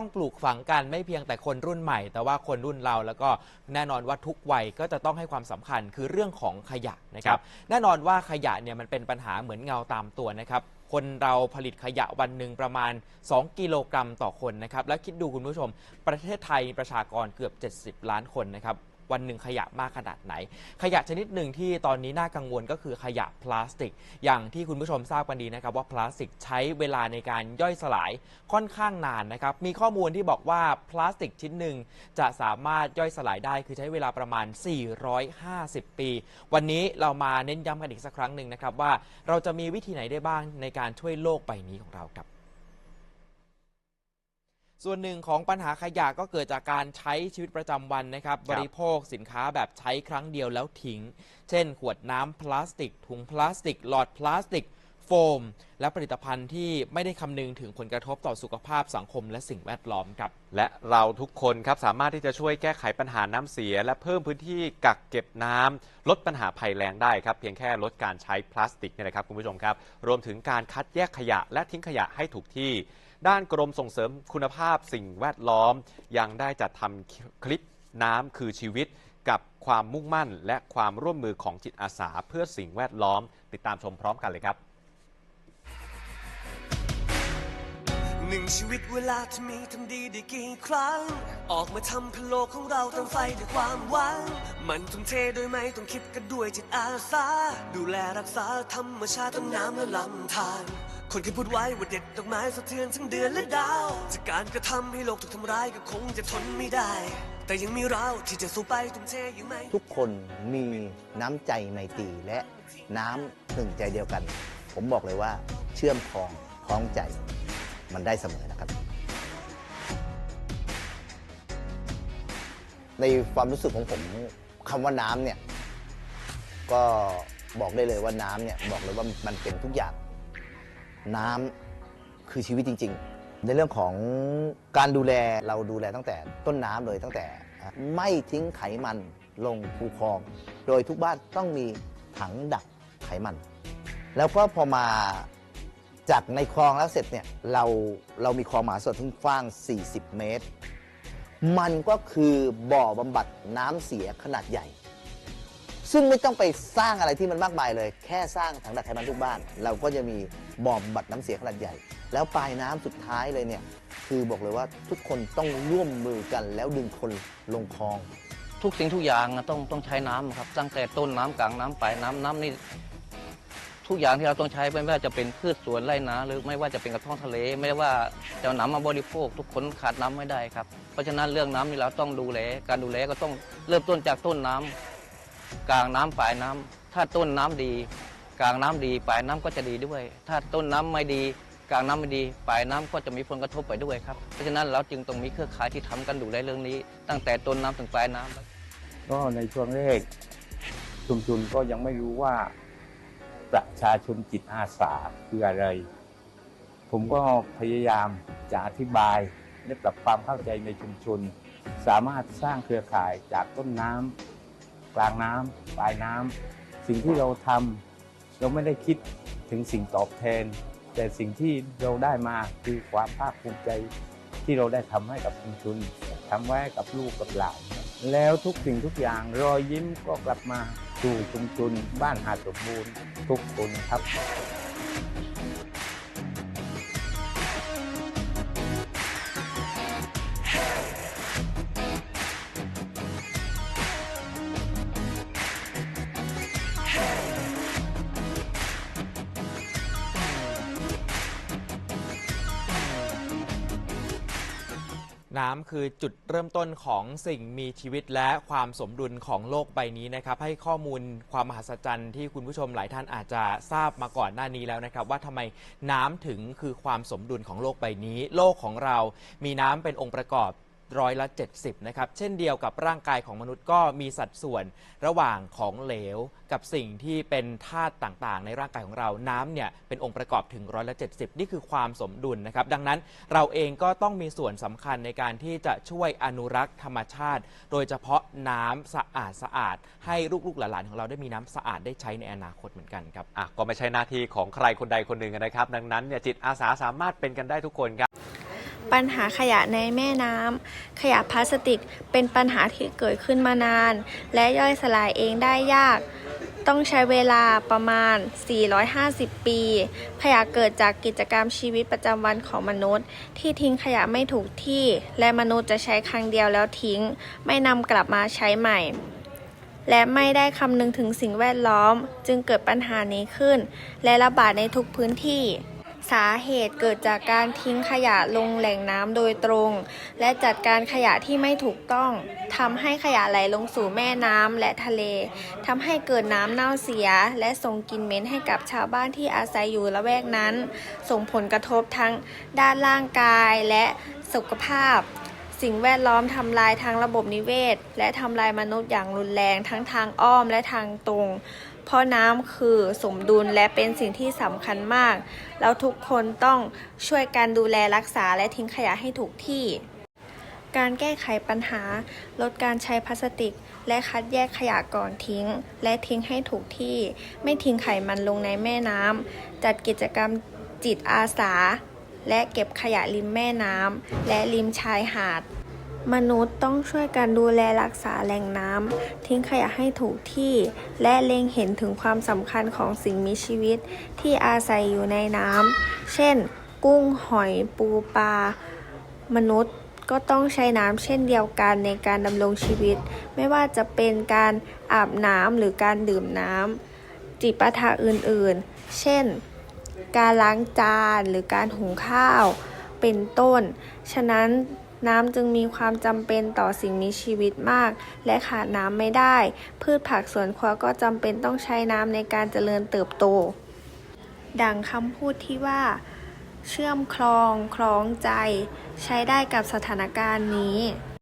ต้องปลูกฝังกันไม่เพียงแต่คนรุ่นใหม่ แต่ว่าคนรุ่นเราแล้วก็แน่นอนว่าทุกวัยก็จะต้องให้ความสำคัญคือเรื่องของขยะนะครับ แน่นอนว่าขยะเนี่ยมันเป็นปัญหาเหมือนเงาตามตัวนะครับ คนเราผลิตขยะวันหนึ่งประมาณ 2 กิโลกรัมต่อคนนะครับ แล้วคิดดูคุณผู้ชม ประเทศไทยมีประชากรเกือบ 70 ล้านคนนะครับ วันหนึ่งขยะมากขนาดไหน ขยะชนิดหนึ่งที่ตอนนี้น่ากังวลก็คือขยะพลาสติก อย่างที่คุณผู้ชมทราบกันดีนะครับว่าพลาสติกใช้เวลาในการย่อยสลายค่อนข้างนานนะครับมีข้อมูลที่บอกว่าพลาสติกชิ้นหนึ่งจะสามารถย่อยสลายได้คือใช้เวลาประมาณ 450 ปี วันนี้เรามาเน้นย้ำกันอีกสักครั้งหนึ่งนะครับว่าเราจะมีวิธีไหนได้บ้างในการช่วยโลกใบนี้ของเราครับ ส่วนหนึ่งของปัญหาขยะก็เกิดจากการใช้ชีวิตประจำวันนะครับ บริโภคสินค้าแบบใช้ครั้งเดียวแล้วทิ้ง เช่น ขวดน้ำพลาสติก ถุงพลาสติก หลอดพลาสติก โฟม และผลิตภัณฑ์ที่ไม่ได้คำนึงถึงผลกระทบต่อสุขภาพสังคมและสิ่งแวดล้อมครับ และเราทุกคนครับสามารถที่จะช่วยแก้ไขปัญหาน้ำเสีย และเพิ่มพื้นที่กักเก็บน้ำลดปัญหาภัยแล้งได้ครับ เพียงแค่ลดการใช้พลาสติกเนี่ยนะครับคุณผู้ชมครับ รวมถึงการคัดแยกขยะและทิ้งขยะให้ถูกที่ ด้านกรมส่งเสริมคุณภาพสิ่งแวดล้อม ยังได้จัดทำคลิปน้ำคือชีวิตกับความมุ่งมั่น และความร่วมมือของจิตอาสาเพื่อสิ่งแวดล้อม ติดตามชมพร้อมกันเลยครับ หนึ่งชีวิตเวลาที่มีทำดีได้กี่ครั้ง ออกมาทำเพื่อโลกของเราเติมไฟด้วยความหวัง มันทุ่มเทโดยไม่ต้องคิดกันด้วยจิตอาสา ดูแลรักษาธรรมชาติต้นน้ำและลำธารคนที่พูดไว้ว่าเด็ดดอกไม้สะเทือนทั้งเดือนและดาว จากการกระทำให้โลกถูกทำร้ายก็คงจะทนไม่ได้ แต่ยังมีเราที่จะสู้ไปทุ่มเทยังไม่ทุกคนมีน้ำใจไมตรีและน้ำหนึ่งใจเดียวกัน ผมบอกเลยว่าเชื่อมคองคล้องใจ มันได้เสมอนะครับ ในความรู้สึกของผมคำว่าน้ำเนี่ย ก็บอกได้เลยว่าน้ำเนี่ยบอกเลยว่ามันเป็นทุกอย่าง น้ำคือชีวิตจริง ๆ ในเรื่องของการดูแลเราดูแลตั้งแต่ต้นน้ำเลยตั้งแต่ ไม่ทิ้งไขมันลงคูคลอง โดยทุกบ้านต้องมีถังดักไขมัน แล้วก็พอมา จากในคลองแล้วเสร็จเนี่ยเราเรามีคลองมหาสมุทรที่กว้าง 40 เมตร มันก็คือบ่อบำบัดน้ำเสียขนาดใหญ่ ซึ่งไม่ต้องไปสร้างอะไรที่มันมากมายเลย แค่สร้างถังดักไขมันทุกบ้าน เราก็จะมีบ่อบำบัดน้ำเสียขนาดใหญ่ แล้วปลายน้ำสุดท้ายเลยเนี่ยคือบอกเลยว่าทุกคนต้องร่วมมือกันแล้วดึงคนลงคลอง ทุกสิ่งทุกอย่างอะต้องต้องใช้น้ำครับ ตั้งแต่ต้นน้ำกลางน้ำปลายน้ำน้ำนี่ ทุกอย่างที่เราต้องใช้ไม่ว่าจะเป็นพืชสวนไร่นาหรือไม่ว่าจะเป็นกระท้องทะเล ไม่ว่าจะเอาน้ำมาบริโภค ทุกคนขาดน้ำไม่ได้ครับ เพราะฉะนั้นเรื่องน้ำนี่เราต้องดูแลการดูแลก็ต้องเริ่มต้นจากต้นน้ำกลางน้ำปลายน้ำถ้าต้นน้ำดี กลางน้ำดีปลายน้ำก็จะดีด้วย ถ้าต้นน้ำไม่ดี กลางน้ำไม่ดีปลายน้ำก็จะมีผลกระทบไปด้วยครับเพราะฉะนั้นเราจึงต้องมีเครือข่ายที่ทำกันดูแลเรื่องนี้ ตั้งแต่ต้นน้ำถึงปลายน้ำ ก็ในช่วงแรกชุมชนก็ยังไม่รู้ว่า ประชาชนจิตอาสาคืออะไร ผมก็พยายามจะอธิบายและปรับความเข้าใจในชุมชน สามารถสร้างเครือข่ายจากต้นน้ำกลางน้ำปลายน้ำสิ่งที่เราทำเราไม่ได้คิดถึงสิ่งตอบแทน แต่สิ่งที่เราได้มาคือความภาคภูมิใจที่เราได้ทำให้กับชุมชนทำไว้ให้กับลูกกับหลานแล้วทุกสิ่งทุกอย่างรอยยิ้มก็กลับมา สู่ชุมชนบ้านหาดสมบูรณ์ทุกคนครับ น้ำคือจุดเริ่มต้นของสิ่งมีชีวิตและความสมดุลของโลกใบนี้นะครับ ให้ข้อมูลความมหัศจรรย์ที่คุณผู้ชมหลายท่านอาจจะทราบมาก่อนหน้านี้แล้วนะครับ ว่าทำไมน้ำถึงคือความสมดุลของโลกใบนี้ โลกของเรามีน้ำเป็นองค์ประกอบ ร้อยละ 70 นะครับ เช่นเดียวกับร่างกายของมนุษย์ก็มีสัดส่วนระหว่างของเหลว กับสิ่งที่เป็นธาตุต่างๆ ในร่างกายของเรา น้ำเนี่ยเป็นองค์ประกอบถึงร้อยละ 70 นี่คือความสมดุลนะครับ ดังนั้นเราเองก็ต้องมีส่วนสำคัญในการที่จะช่วยอนุรักษ์ธรรมชาติ โดยเฉพาะน้ำสะอาดสะอาด ให้ลูกๆหลานๆของเราได้มีน้ำสะอาดได้ใช้ในอนาคตเหมือนกันครับ อะก็ไม่ใช่หน้าที่ของใครคนใดคนหนึ่งนะครับ ดังนั้นเนี่ยจิตอาสาสามารถเป็นกันได้ทุกคนครับ ปัญหาขยะในแม่น้ำขยะพลาสติกเป็นปัญหาที่เกิดขึ้นมานาน และย่อยสลายเองได้ยาก ต้องใช้เวลาประมาณ 450 ปี ขยะเกิดจากกิจกรรมชีวิตประจำวันของมนุษย์ ที่ทิ้งขยะไม่ถูกที่ และมนุษย์จะใช้ครั้งเดียวแล้วทิ้ง ไม่นำกลับมาใช้ใหม่ และไม่ได้คำนึงถึงสิ่งแวดล้อม จึงเกิดปัญหานี้ขึ้น และระบาดในทุกพื้นที่ สาเหตุเกิดจากการทิ้งขยะลงแหล่งน้ำโดยตรง และจัดการขยะที่ไม่ถูกต้องทำให้ขยะไหลลงสู่แม่น้ำและทะเลทำให้เกิดน้ำเน่าเสีย และส่งกลิ่นเหม็นให้กับชาวบ้านที่อาศัยอยู่ละแวกนั้น ส่งผลกระทบทั้งด้านร่างกายและสุขภาพ สิ่งแวดล้อมทำลายทางระบบนิเวศ และทำลายมนุษย์อย่างรุนแรงทั้งทางอ้อมและทางตรง เพราะน้ำคือสมดุลและเป็นสิ่งที่สำคัญมาก แล้วทุกคนต้องช่วยกันดูแลรักษาและทิ้งขยะให้ถูกที่ การแก้ไขปัญหา ลดการใช้พลาสติก และคัดแยกขยะก่อนทิ้ง และทิ้งให้ถูกที่ ไม่ทิ้งไขมันลงในแม่น้ำจัดกิจกรรมจิตอาสา และเก็บขยะริมแม่น้ำและริมชายหาด มนุษย์ต้องช่วยกันดูแลรักษาแหล่งน้ำ ทิ้งขยะให้ถูกที่ และเล็งเห็นถึงความสำคัญของสิ่งมีชีวิตที่อาศัยอยู่ในน้ำ เช่น กุ้งหอยปูปลา มนุษย์ก็ต้องใช้น้ำเช่นเดียวกันในการดำรงชีวิต ไม่ว่าจะเป็นการอาบน้ำหรือการดื่มน้ำ จิปาถะอื่นๆ เช่น การล้างจานหรือการหุงข้าว เป็นต้น ฉะนั้น น้ำจึงมีความจำเป็นต่อสิ่งมีชีวิตมาก และขาดน้ำไม่ได้ พืชผักสวนครัวก็จำเป็นต้องใช้น้ำในการเจริญเติบโต ดังคำพูดที่ว่า เชื่อมคลอง คล้องใจ ใช้ได้กับสถานการณ์นี้